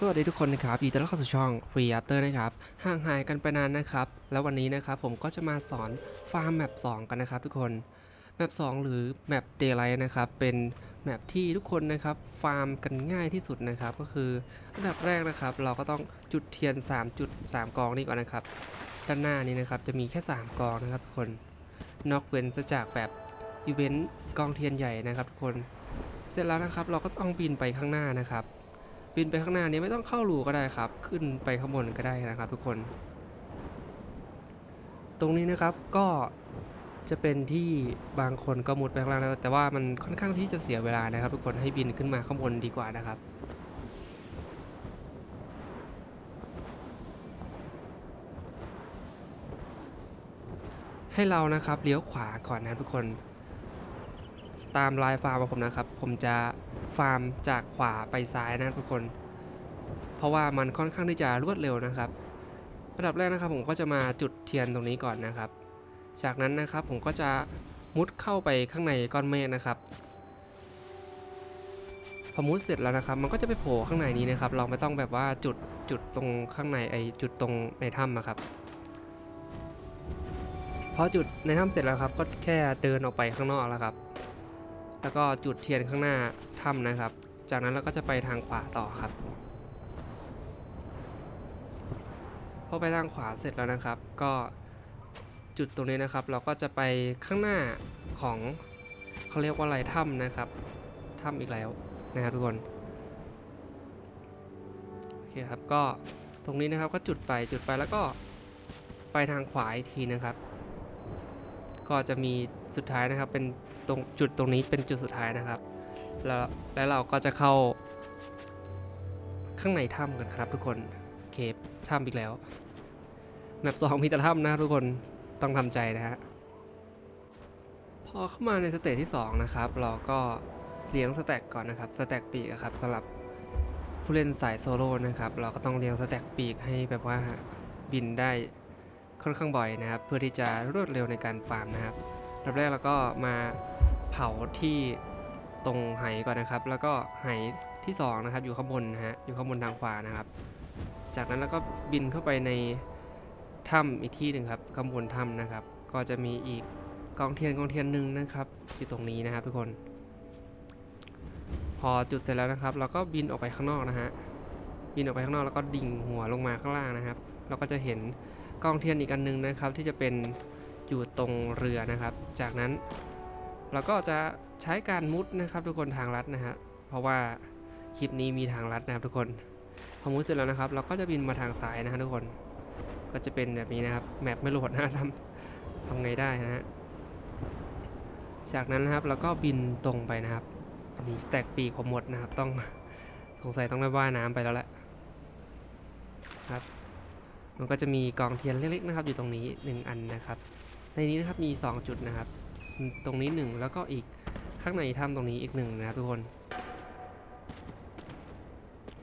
สวัสดีทุกคนนะครับยินดีต้อนรับเข้าสู่ช่อง Free After นะครับ ห่างหายกันไปนานนะครับ แล้ววันนี้นะครับผมก็จะมาสอนฟาร์มแมป2กันนะครับทุกคน แมป2หรือแมป Daylight นะครับ เป็นแมปที่ทุกคนนะครับฟาร์มกันง่ายที่สุดนะครับ ก็คืออันดับแรกนะครับ เราก็ต้องจุดเทียน 3 จุด 3 กองนี้ก่อนนะครับ ด้านหน้านี้นะครับจะมีแค่ 3 กองนะครับทุกคน นอกเว้นจะจากแบบอีเวนต์กองเทียนใหญ่นะครับทุกคน เสร็จแล้วนะครับเราก็ต้องบินไปข้างหน้านะครับ บินไปข้างหน้านี้ไม่ต้องเข้ารูก็ได้ครับ ขึ้นไปข้างบนก็ได้นะครับ ทุกคน ตรงนี้นะครับก็จะเป็นที่บางคนก็มุดไปข้างล่างแล้วแต่ว่ามันค่อนข้างที่จะเสียเวลานะครับ ทุกคนให้บินขึ้นมาข้างบนดีกว่านะครับให้เรานะครับเลี้ยวขวาก่อนนะทุกคน ตามลายฟาร์มของผมนะครับ ผมจะฟาร์มจากขวาไปซ้ายนะทุกคน เพราะว่ามันค่อนข้างที่จะรวดเร็วนะครับอันดับแรกนะครับผมก็จะมาจุดเทียนตรงนี้ก่อนนะครับ จากนั้นนะครับผมก็จะมุดเข้าไปข้างในก้อนเมฆนะครับพอมุดเสร็จแล้วนะครับ มันก็จะไปโผล่ข้างในนี้นะครับ เราไม่ต้องแบบว่าจุดจุดตรงข้างในไอจุดตรงในถ้ำอะครับพอจุดในถ้ำเสร็จแล้วครับ ก็แค่เดินออกไปข้างนอกแล้วครับ แล้วก็จุดเทียนข้างหน้าถ้ำนะครับ จากนั้นเราก็จะไปทางขวาต่อครับ พอไปทางขวาเสร็จแล้วนะครับ ก็จุดตรงนี้นะครับ เราก็จะไปข้างหน้าของเขาเรียกว่าอะไรถ้ำนะครับถ้ำอีกแล้วนะครับทุกคนโอเคครับก็ตรงนี้นะครับก็จุดไปจุดไปแล้วก็ไปทางขวาอีกทีนะครับ ก็จะมีสุดท้ายนะครับเป็น ตรงจุดตรงนี้เป็นจุดสุดท้ายนะครับ แล้วแล้วเราก็จะเข้า ข้างในถ้ำกันครับทุกคนเคปถ้ำอีกแล้วแมปสองมีแต่ถ้ำนะทุกคนต้องทำใจนะฮะพอเข้ามาในสเตจที่ 2 นะครับ เราก็เลี้ยงสแต็กก่อนนะครับสแต็กปีกครับสำหรับผู้เล่นสายโซโล่นะครับ เราก็ต้องเลี้ยงสแต็กปีกให้แบบว่าบินได้ค่อนข้างบ่อยนะครับ เพื่อที่จะรวดเร็วในการฟาร์มนะครับ ดับแรกเราก็มาเผาที่ตรงไหก่อนนะครับ แล้วก็ไหที่สองนะครับอยู่ข้างบนนะฮะอยู่ข้างบนทางขวานะครับ จากนั้นเราก็บินเข้าไปในถ้ำอีกที่หนึ่งครับข้างบนถ้ำนะครับ ก็จะมีอีกกองเทียนกองเทียนหนึ่งนะครับอยู่ตรงนี้นะครับทุกคน พอจุดเสร็จแล้วนะครับ เราก็บินออกไปข้างนอกนะฮะบินออกไปข้างนอกแล้วก็ดิ่งหัวลงมาข้างล่างนะครับ เราก็จะเห็นกองเทียนอีกอันหนึงนะครับ ที่จะเป็น อยู่ตรงเรือนะครับ จากนั้นเราก็จะใช้การมุดนะครับ ทุกคนทางลัดนะฮะเพราะว่าคลิปนี้มีทางลัดนะครับทุกคนพอมุดเสร็จแล้วนะครับ เราก็จะบินมาทางซ้ายนะฮะทุกคนก็จะเป็นแบบนี้นะครับแมปไม่โหลดนะทำทำไงได้นะฮะจากนั้นนะครับเราก็บินตรงไปนะครับอันนี้สแต็กปีกผมหมดนะครับ ต้องสงสัยต้องได้ว่ายน้ำไปแล้วแหละครับ มันก็จะมีกองเทียนเล็กๆนะครับ อยู่ตรงนี้ 1 อันนะครับ ในนี้นะครับมี 2 จุดนะครับ ตรงนี้ 1 แล้วก็อีกข้างในถ้ำตรงนี้อีกหนึ่งนะครับทุกคน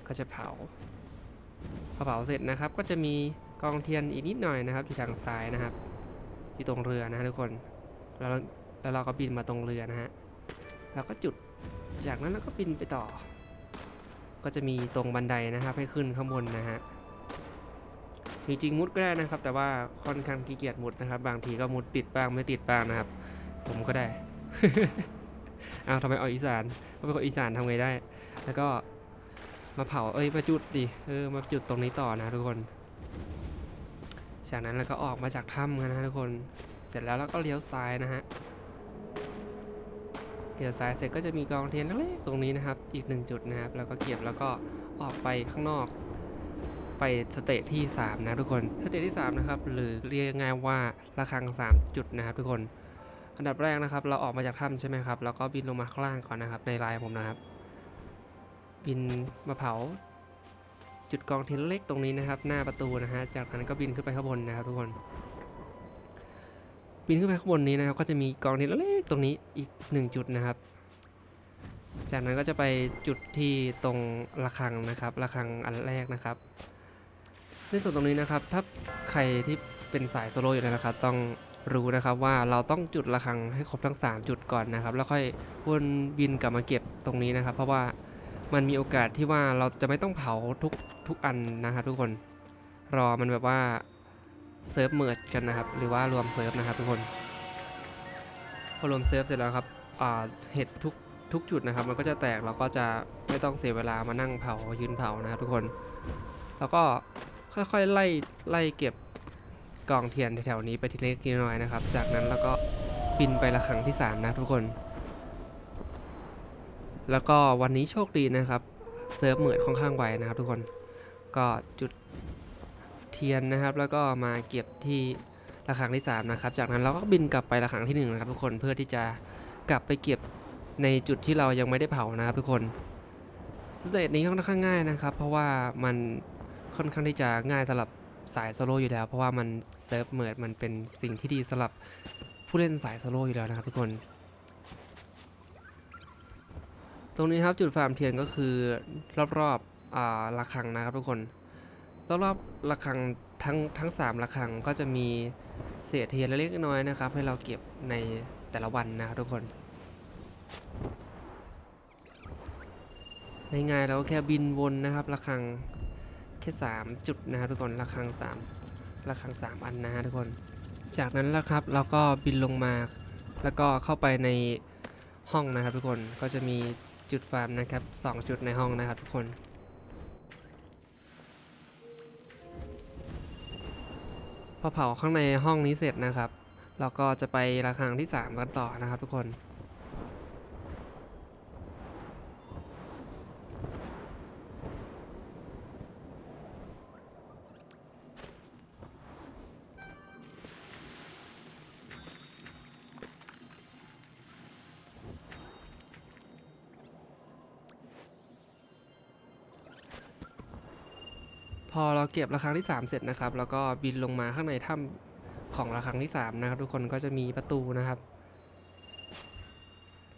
ก็จะเผาพอเผาเสร็จนะครับ ก็จะมีกองเทียนอีกนิดหน่อยนะครับ อยู่ทางซ้ายนะครับ อยู่ตรงเรือนะทุกคนแล้วแล้วเราก็บินมาตรงเรือนะฮะแล้วก็จุดจากนั้นเราก็บินไปต่อ ก็จะมีตรงบันไดนะครับให้ขึ้นข้างบนนะฮะ จริงๆมุดก็ได้นะครับ แต่ว่าค่อนข้างขี้เกียจมุดนะครับ บางทีก็มุดติดบ้างไม่ติดบ้างนะครับ ผมก็ได้อาทำไมเอาอีสานก็เป็นคนอีสานทำไงได้ แล้วก็มาเผาเอ้ยมาจุดดิเออมาจุดตรงนี้ต่อนะทุกคน จากนั้นเราก็ออกมาจากถ้ำกันนะทุกคนเสร็จแล้วเราก็เลี้ยวซ้ายนะฮะเลี้ยวซ้ายเสร็จก็จะมีกองเทียนเล็กๆตรงนี้นะครับ อีกหนึ่งจุดนะครับ แล้วก็เก็บแล้วก็ออกไปข้างนอก ไปสเตจที่ 3 นะทุกคน สเตจที่ 3 นะครับ หรือเรียกง่ายว่าระฆัง 3 จุดนะครับทุกคน อันดับแรกนะครับ เราออกมาจากถ้ำใช่ไหมครับ แล้วก็บินลงมาข้างล่างก่อนนะครับ ในลายผมนะครับ บินมาเผา จุดกองเทียนเล็กตรงนี้นะครับ หน้าประตูนะฮะ จากนั้นก็บินขึ้นไปข้างบนนะครับทุกคน บินขึ้นไปข้างบนนี้นะครับ ก็จะมีกองเทียนเล็กตรงนี้อีก 1 จุดนะครับจากนั้นก็จะไปจุดที่ตรงระฆังนะครับระฆังอันแรกนะครับ ในส่วนตรงนี้นะครับ ถ้าใครที่เป็นสายโซโล่อยู่แล้วนะครับ ต้องรู้นะครับว่าเราต้องจุดระฆังให้ครบทั้ง 3 จุดก่อนนะครับ แล้วค่อยวนบินกลับมาเก็บตรงนี้นะครับ เพราะว่ามันมีโอกาสที่ว่าเราจะไม่ต้องเผาทุกทุกอันนะครับทุกคนรอมันแบบว่าเซิร์ฟเมิร์จกันนะครับ หรือว่ารวมเซิร์ฟนะครับทุกคนพอรวมเซิร์ฟเสร็จแล้วครับอ่าเห็ดทุกทุกจุดนะครับ มันก็จะแตกเราก็จะไม่ต้องเสียเวลามานั่งเผายืนเผานะครับทุกคน แล้วก็ ค่อยๆไล่ไล่เก็บกองเทียนแถวๆนี้ไปทีเล็กทีน้อยนะครับ จากนั้นแล้วก็บินไประฆังที่สามนะทุกคน แล้วก็วันนี้โชคดีนะครับเซิร์ฟเหมือนค่อนข้างไวนะครับ ทุกคนก็จุดเทียนนะครับ แล้วก็มาเก็บที่ระฆังที่3นะครับ จากนั้นเราก็บินกลับไประฆังที่1นะครับทุกคนเพื่อที่จะกลับไปเก็บในจุดที่เรายังไม่ได้เผานะครับ ทุกคนสเตจนี้ค่อนข้างง่ายนะครับ เพราะว่ามัน ค่อนข้างที่จะง่ายสำหรับสายโซโล่อยู่แล้ว เพราะว่ามันเซิร์ฟเหมือนมันเป็นสิ่งที่ดีสำหรับผู้เล่นสายโซโล่อยู่แล้วนะครับทุกคน ตรงนี้ครับจุดฟาร์มเทียนก็คือรอบๆอ่าระฆังนะครับทุกคนรอบๆระฆังทั้งทั้งสามระฆังก็จะมีเศษเทียนเล็กน้อยนะครับ ให้เราเก็บในแต่ละวันนะครับทุกคนง่ายๆเราก็แค่บินวนนะครับระฆัง แค่สามจุดนะครับทุกคนระฆังสามระฆังสามอันนะฮะทุกคน จากนั้นแล้วครับเราก็บินลงมา แล้วก็เข้าไปในห้องนะครับทุกคนก็จะมีจุดฟาร์มนะครับสองจุดในห้องนะครับทุกคนพอเผาข้างในห้องนี้เสร็จนะครับ เราก็จะไประฆังที่ 3 กันต่อนะครับทุกคน พอเราเก็บระฆังที่ 3 เสร็จนะครับ แล้วก็บินลงมาข้างในถ้ำของระฆังที่ 3 นะครับ ทุกคนก็จะมีประตูนะครับ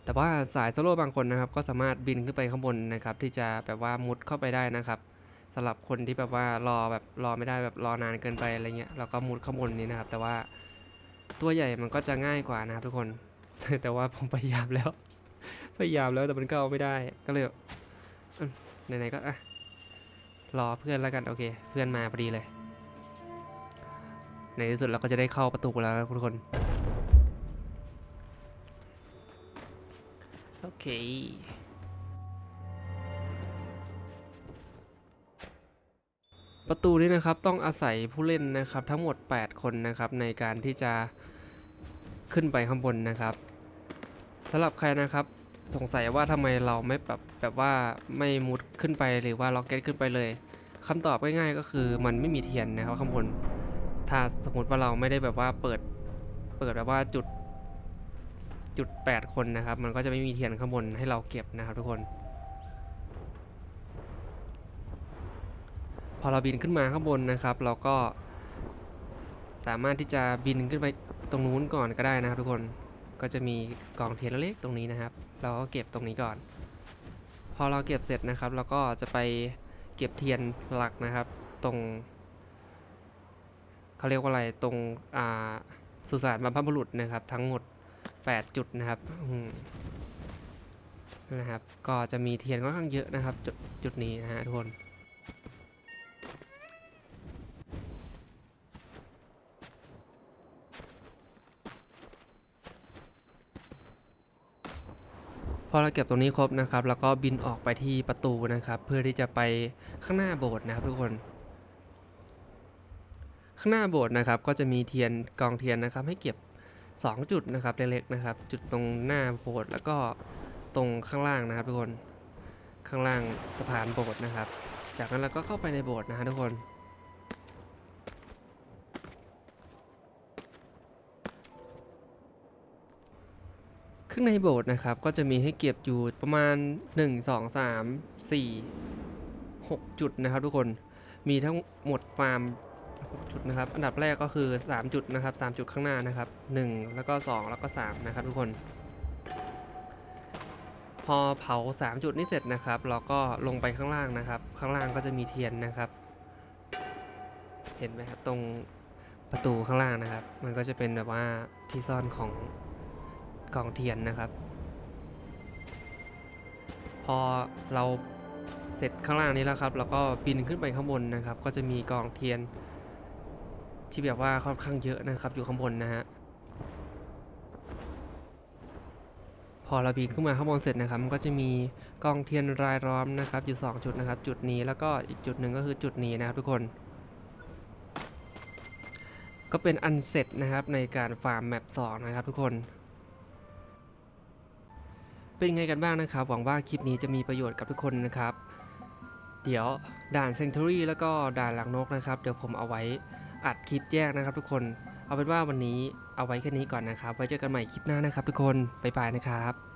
แต่ว่าสายโซโล่บางคนนะครับ ก็สามารถบินขึ้นไปข้างบนนะครับ ที่จะแบบว่ามุดเข้าไปได้นะครับสำหรับคนที่แบบว่ารอแบบรอไม่ได้แบบรอนานเกินไปอะไรเงี้ยแล้วก็มุดข้างบนนี้นะครับ แต่ว่าตัวใหญ่มันก็จะง่ายกว่านะครับทุกคน แต่ว่าผมพยายามแล้ว พยายามแล้วแต่มันก็เอาไม่ได้ก็เลยไหนๆก็อะ รอเพื่อนแล้วกันโอเค เพื่อนมาพอดีเลย ในที่สุดเราก็จะได้เข้าประตูแล้วนะทุกคนโอเคประตูนี้นะครับต้องอาศัยผู้เล่นนะครับทั้งหมด 8 คนนะครับในการที่จะขึ้นไปข้างบนนะครับสำหรับใครนะครับ สงสัยว่าทำไมเราไม่แบบแบบว่าไม่มุดขึ้นไปหรือว่าล็อกเก็ตขึ้นไปเลยคำตอบง่ายๆก็คือมันไม่มีเทียนนะครับข้างบนถ้าสมมติว่าเราไม่ได้แบบว่าเปิดเปิดแบบว่าจุดจุด 8 คนนะครับ มันก็จะไม่มีเทียนข้างบนให้เราเก็บนะครับทุกคน พอเราบินขึ้นมาข้างบนนะครับ เราก็สามารถที่จะบินขึ้นไปตรงนู้นก่อนก็ได้นะครับทุกคน ก็จะมีกองเทียนเล็กตรงนี้นะครับ เราก็เก็บตรงนี้ก่อน พอเราเก็บเสร็จนะครับ เราก็จะไปเก็บเทียนหลักนะครับ ตรงเขาเรียกว่าอะไรตรงอ่าสุสานบรรพบุรุษนะครับ ทั้งหมด 8 จุดนะครับนั่นนะครับ ก็จะมีเทียนค่อนข้างเยอะนะครับ จุดจุดนี้นะฮะทุกคน อเราเก็บตรงนี้ครบนะครับ แล้วก็บินออกไปที่ประตูนะครับ เพื่อที่จะไปข้างหน้าโบสถ์นะครับทุกคน ข้างหน้าโบสถ์นะครับ ก็จะมีเทียนกองเทียนนะครับ ให้เก็บ 2 จุดนะครับเล็กๆนะครับ จุดตรงหน้าโบสถ์แล้วก็ตรงข้างล่างนะครับทุกคนข้างล่างสะพานโบสถ์นะครับ จากนั้นเราก็เข้าไปในโบสถ์นะฮะทุกคน ข้างในโบสถ์นะครับ ก็จะมีให้เก็บอยู่ประมาณ 1 2 3 4 6 จุดนะครับทุกคนมีทั้งหมดฟาร์ม 6 จุดนะครับ อันดับแรกก็คือ 3 จุดนะครับ 3 จุดข้างหน้านะครับ 1 แล้วก็ 2 แล้วก็ 3 นะครับทุกคน พอเผา 3 จุดนี้เสร็จนะครับ เราก็ลงไปข้างล่างนะครับ ข้างล่างก็จะมีเทียนนะครับ เห็นไหมครับตรงประตูข้างล่างนะครับ มันก็จะเป็นแบบว่าที่ซ่อนของ กองเทียนนะครับ พอเราเสร็จข้างล่างนี้แล้วครับแล้วก็ปีนขึ้นไปข้างบนนะครับ ก็จะมีกองเทียน ที่แบบว่าค่อนข้างเยอะนะครับ อยู่ข้างบนนะฮะพอเราปีนขึ้นมาข้างบนเสร็จนะครับมันก็จะมีกองเทียนรายล้อมนะครับอยู่ 2 จุดนะครับ จุดนี้แล้วก็อีกจุดหนึ่งก็คือจุดนี้นะครับทุกคน ก็เป็นอันเสร็จนะครับในการฟาร์มแมป2นะครับทุกคน เป็นไงกันบ้างนะครับ หวังว่าคลิปนี้จะมีประโยชน์กับทุกคนนะครับ เดี๋ยวด่านเซน t ูรี่แล้วก็ด่านหลังนกนะครับเดี๋ยวผมเอาไว้อัดคลิปแยกนะครับทุกคน เอาเป็นว่าวันนี้เอาไว้แค่นี้ก่อนนะครับ ไว้เจอกันใหม่คลิปหน้านะครับทุกคน บ๊ายบายนะครับ